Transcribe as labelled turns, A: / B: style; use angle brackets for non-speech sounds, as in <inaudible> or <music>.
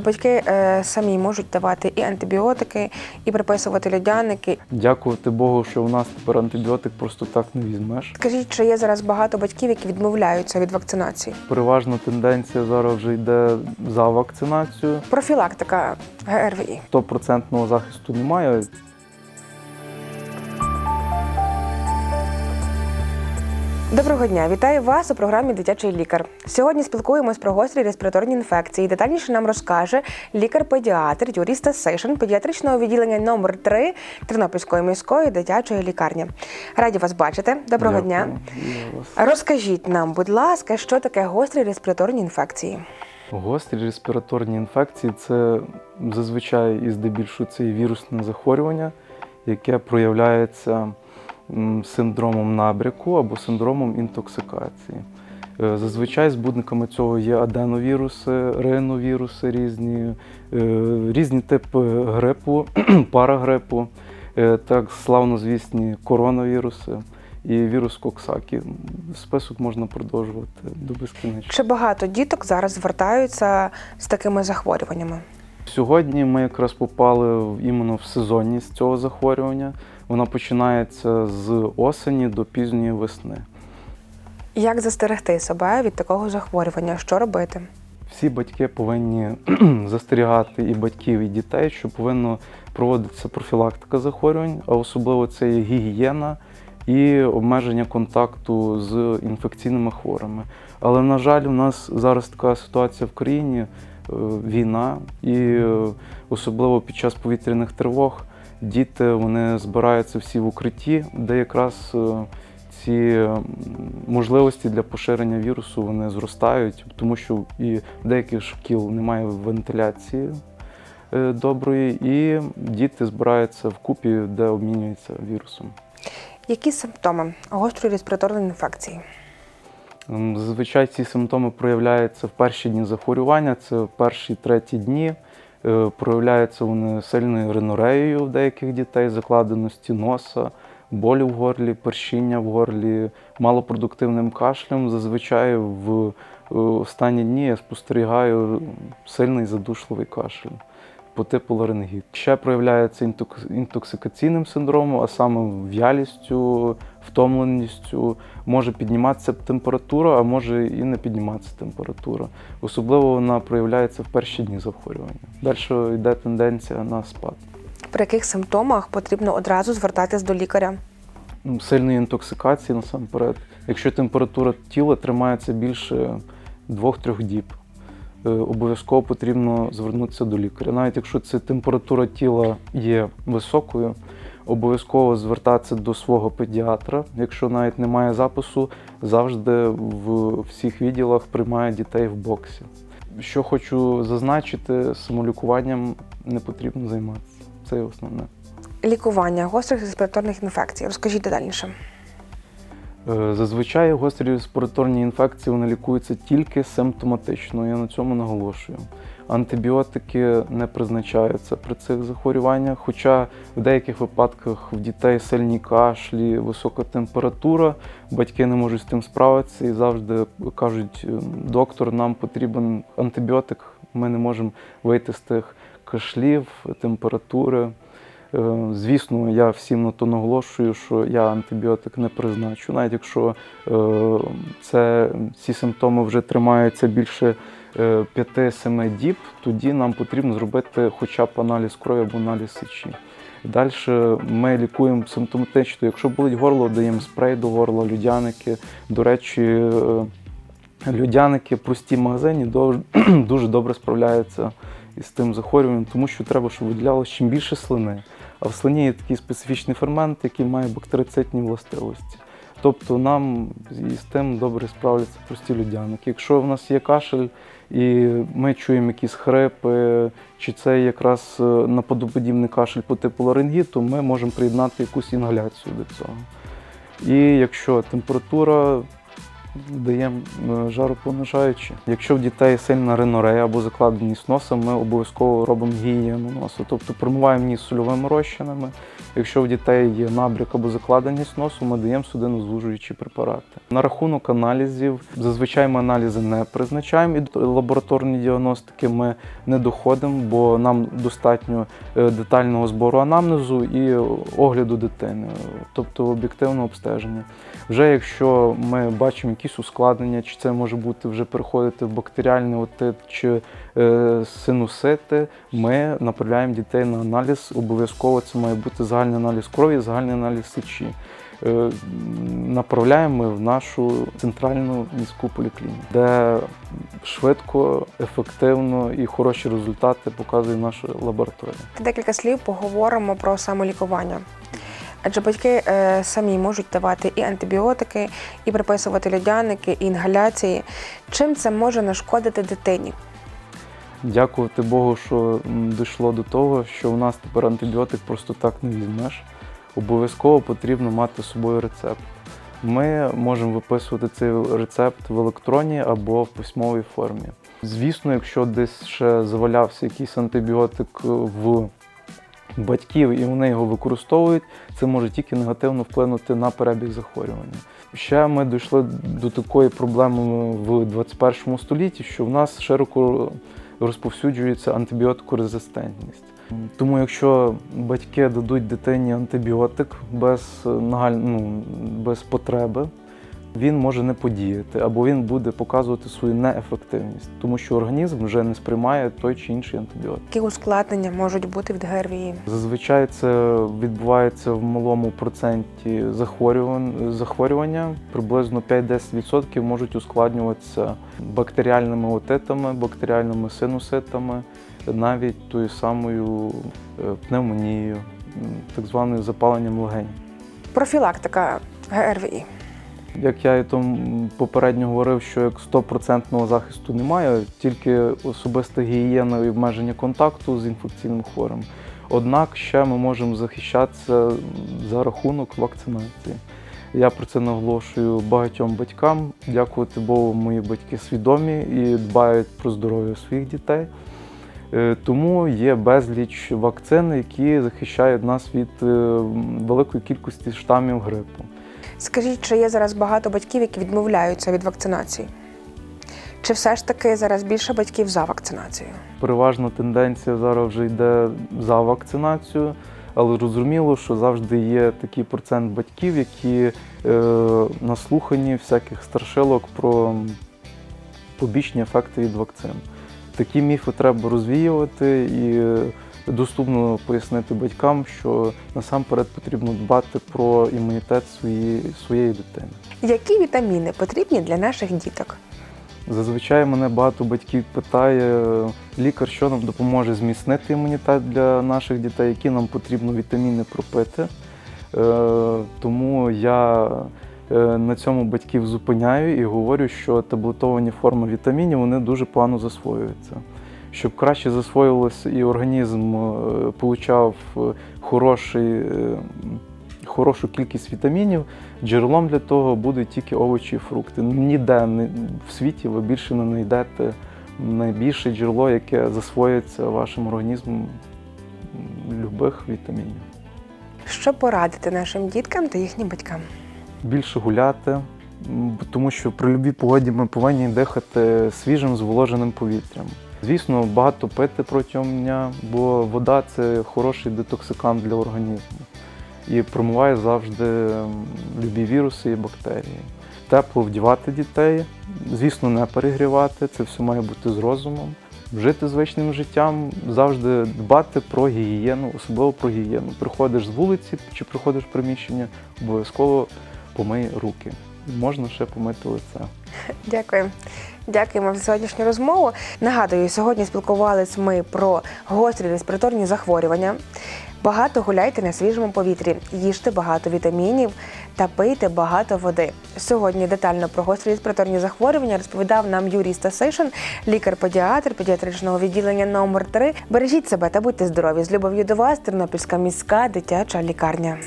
A: Батьки е, самі можуть давати і антибіотики, і приписувати льодяники.
B: Дякувати Богу, що у нас тепер антибіотик просто так не візьмеш.
A: Скажіть, чи є зараз багато батьків, які відмовляються від вакцинації?
B: Переважна тенденція зараз вже йде за вакцинацію.
A: Профілактика ГРВІ.
B: Стопроцентного захисту немає.
A: Доброго дня, вітаю вас у програмі Дитячий лікар. Сьогодні спілкуємось про гострі респіраторні інфекції. Детальніше нам розкаже лікар-педіатр Юрій Стасишин, педіатричного відділення номер 3 Тернопільської міської дитячої лікарні. Раді вас бачити. Доброго
B: Дякую.
A: дня. Розкажіть нам, будь ласка, що таке гострі респіраторні інфекції?
B: Гострі респіраторні інфекції це зазвичай і здебільшого це вірусне захворювання, яке проявляється синдромом набряку або синдромом інтоксикації. Е, Зазвичай збудниками цього є аденовіруси, риновіруси різні, е, різні типи грипу, <clears throat> парагрипу, е, так славнозвісні коронавіруси і вірус Коксакі. Список можна продовжувати до безкінечності.
A: Чи багато діток зараз звертаються з такими захворюваннями?
B: Сьогодні ми якраз попали іменно в сезонність цього захворювання. Вона починається з осені до пізньої весни.
A: Як застерегти себе від такого захворювання? Що робити?
B: Всі батьки повинні <clears throat> застерігати і батьків, і дітей, що повинно проводитися профілактика захворювань, а особливо це є гігієна і обмеження контакту з інфекційними хворими. Але, на жаль, у нас зараз така ситуація в країні, е, війна, і е, особливо під час повітряних тривог діти вони збираються всі в укритті, де якраз е, ці можливості для поширення вірусу вони зростають, тому що і в деяких шкіл немає вентиляції е, доброї, і діти збираються вкупі, де обмінюються вірусом.
A: Які симптоми гострої респіраторної інфекції?
B: Зазвичай ці симптоми проявляються в перші дні захворювання, це в перші треті дні. Е, Проявляються вони сильною ринореєю в деяких дітей, закладеності носа, болі в горлі, першіння в горлі, малопродуктивним кашлем. Зазвичай в е, останні дні я спостерігаю сильний задушливий кашель по типу ларингіт. Ще проявляється інтоксикаційним синдромом, а саме в'ялістю, втомленістю. Може підніматися температура, а може і не підніматися температура. Особливо вона проявляється в перші дні захворювання. Далі йде тенденція на спад.
A: При яких симптомах потрібно одразу звертатись до лікаря?
B: Ну, Сильної інтоксикації насамперед. Якщо температура тіла тримається більше 2-3 діб, обов'язково потрібно звернутися до лікаря. Навіть якщо ця температура тіла є високою, обов'язково звертатися до свого педіатра. Якщо навіть немає запису, завжди в всіх відділах приймають дітей в боксі. Що хочу зазначити, самолікуванням не потрібно займатися. Це основне.
A: Лікування гострих респіраторних інфекцій. Розкажіть детальніше.
B: Е, Зазвичай гострі респіраторні інфекції вони лікуються тільки симптоматично. Я на цьому наголошую. Антибіотики не призначаються при цих захворюваннях, хоча в деяких випадках в дітей сильні кашлі, висока температура, батьки не можуть з тим справитися і завжди кажуть, «Е, доктор, нам потрібен антибіотик, ми не можемо вийти з тих кашлів, температури. Е, Звісно, я всім на то наголошую, що я антибіотик не призначу. Навіть якщо е, це, ці симптоми вже тримаються більше е, 5-7 діб, тоді нам потрібно зробити хоча б аналіз крові або аналіз сечі. Далі ми лікуємо симптоматично. Якщо болить горло, даємо спрей до горла, людяники. До речі, е, людяники прості в магазині <clears throat> дуже добре справляються із тим захворюванням, тому що треба, щоб виділялося чим більше слини. А в слині є такий специфічний фермент, який має бактерицидні властивості. Тобто нам із тим добре справляться прості людяники. Якщо в нас є кашель і ми чуємо якісь хрипи, чи це якраз е, наподободібний кашель по типу ларингіту, ми можемо приєднати якусь інгаляцію до цього. І якщо температура даємо е, жаропонижаючі. Якщо в дітей сильна ринорея або закладеність носа, ми обов'язково робимо гігієну носу, тобто промиваємо ніс сольовими розчинами. Якщо в дітей є набряк або закладеність носу, ми даємо судинозвужуючі препарати. На рахунок аналізів, зазвичай ми аналізи не призначаємо і до лабораторної діагностики ми не доходимо, бо нам достатньо е, детального збору анамнезу і огляду дитини, тобто об'єктивного обстеження. Вже якщо ми бачимо якісь ускладнення, чи це може бути вже переходити в бактеріальний отит чи е, синусити, ми направляємо дітей на аналіз. Обов'язково це має бути загальний аналіз крові, загальний аналіз сечі. Е, Направляємо ми в нашу центральну міську поліклініку, де швидко, ефективно і хороші результати показує наша лабораторія.
A: Декілька слів поговоримо про самолікування. Адже батьки е, самі можуть давати і антибіотики, і приписувати льодяники, і інгаляції. Чим це може нашкодити дитині?
B: Дякувати Богу, що дійшло до того, що у нас тепер антибіотик просто так не візьмеш. Обов'язково потрібно мати з собою рецепт. Ми можемо виписувати цей рецепт в електронній або в письмовій формі. Звісно, якщо десь ще завалявся якийсь антибіотик в батьків і вони його використовують, це може тільки негативно вплинути на перебіг захворювання. Ще ми дійшли до такої проблеми в 21 столітті, що в нас широко розповсюджується антибіотикорезистентність. Тому якщо батьки дадуть дитині антибіотик без, нагаль... ну, без потреби, він може не подіяти або він буде показувати свою неефективність, тому що організм вже не сприймає той чи інший антибіотик.
A: Які ускладнення можуть бути від ГРВІ?
B: Зазвичай це відбувається в малому проценті захворювань- захворювання. Приблизно 5-10% можуть ускладнюватися бактеріальними отитами, бактеріальними синуситами, навіть тою самою е, пневмонією, так званим запаленням легень.
A: Профілактика ГРВІ.
B: Як я і там попередньо говорив, що як 100% захисту немає, тільки особиста гігієна і обмеження контакту з інфекційним хворим. Однак ще ми можемо захищатися за рахунок вакцинації. Я про це наголошую багатьом батькам. Дякувати Богу, мої батьки свідомі і дбають про здоров'я своїх дітей. Е, Тому є безліч вакцин, які захищають нас від е, великої кількості штамів грипу.
A: Скажіть, чи є зараз багато батьків, які відмовляються від вакцинації? Чи все ж таки зараз більше батьків за вакцинацію?
B: Переважна тенденція зараз вже йде за вакцинацію, але зрозуміло, що завжди є такий процент батьків, які е, наслухані всяких страшилок про побічні ефекти від вакцин. Такі міфи треба розвіювати і доступно пояснити батькам, що насамперед потрібно дбати про імунітет своєї, своєї дитини.
A: Які вітаміни потрібні для наших діток?
B: Зазвичай мене багато батьків питає, лікар, що нам допоможе зміцнити імунітет для наших дітей, які нам потрібно вітаміни пропити. Е, Тому я е, на цьому батьків зупиняю і говорю, що таблетовані форми вітамінів вони дуже погано засвоюються. Щоб краще засвоювалося і організм е, получав е, хороший, е, хорошу кількість вітамінів, джерелом для того будуть тільки овочі і фрукти. Ніде в світі ви більше не знайдете найбільше джерело, яке засвоюється вашим організмом любих вітамінів.
A: Що порадити нашим діткам та їхнім батькам?
B: Більше гуляти, тому що при любій погоді ми повинні дихати свіжим зволоженим повітрям. Звісно, багато пити протягом дня, бо вода це хороший детоксикант для організму і промиває завжди любі віруси і бактерії. Тепло вдівати дітей, звісно, не перегрівати, це все має бути з розумом. Жити звичним життям, завжди дбати про гігієну, особливо про гігієну. Приходиш з вулиці чи приходиш в приміщення, обов'язково помий руки. Можна ще помити лице.
A: Дякую. Дякуємо за сьогоднішню розмову. Нагадую, сьогодні спілкувалися ми про гострі респіраторні захворювання. Багато гуляйте на свіжому повітрі, їжте багато вітамінів та пийте багато води. Сьогодні детально про гострі респіраторні захворювання розповідав нам Юрій Стасишин, лікар-педіатр педіатричного відділення номер 3 Бережіть себе та будьте здорові! З любов'ю до вас, Тернопільська міська дитяча лікарня.